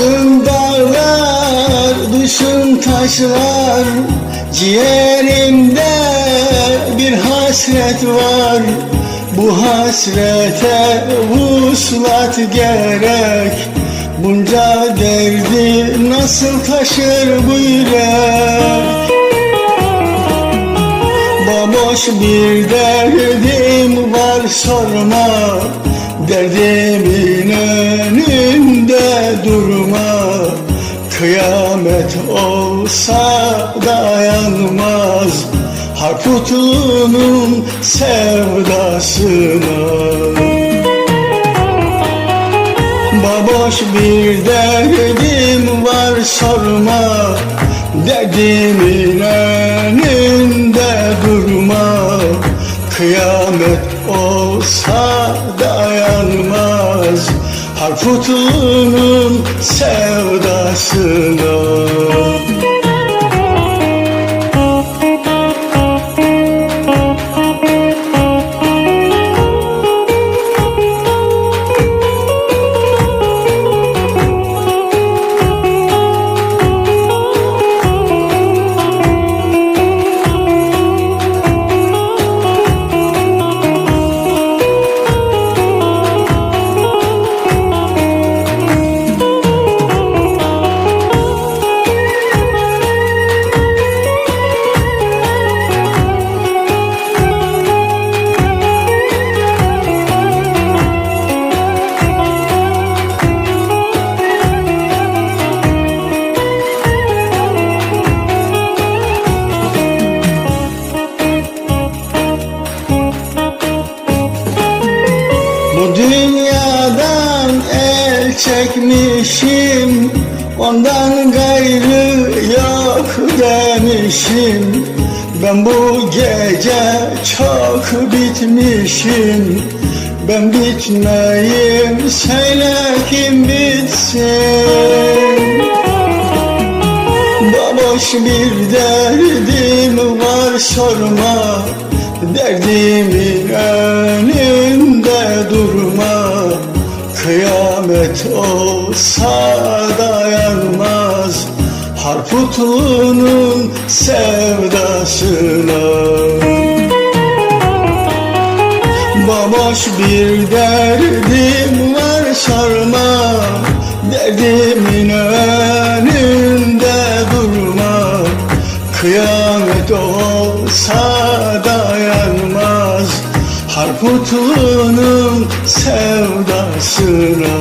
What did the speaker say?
Başın dağlar, düşün taşlar Ciğerimde bir hasret var. Bu hasrete vuslat gerek Bunca derdi nasıl taşır bu yürek? Boş bir derdim var sorma Derdimin durma Kıyamet olsa dayanmaz. Harputunun sevdasına. Baboş bir derdim var sorma Derdimin önünde durma. Kıyamet olsa dayanmaz Harputunun sevdasına çekmişim Ondan gayrı yok demişim. Ben bu gece çok bitmişim Ben bitmeyim söyle kim bitsin? Baboş bir derdim var sorma Derdimin Kıyamet olsa dayanmaz Harputunun sevdasına. Baboş bir derdim var sorma Derdimin önünde durma. Kıyamet olsa dayanmaz Harputunun sevdasına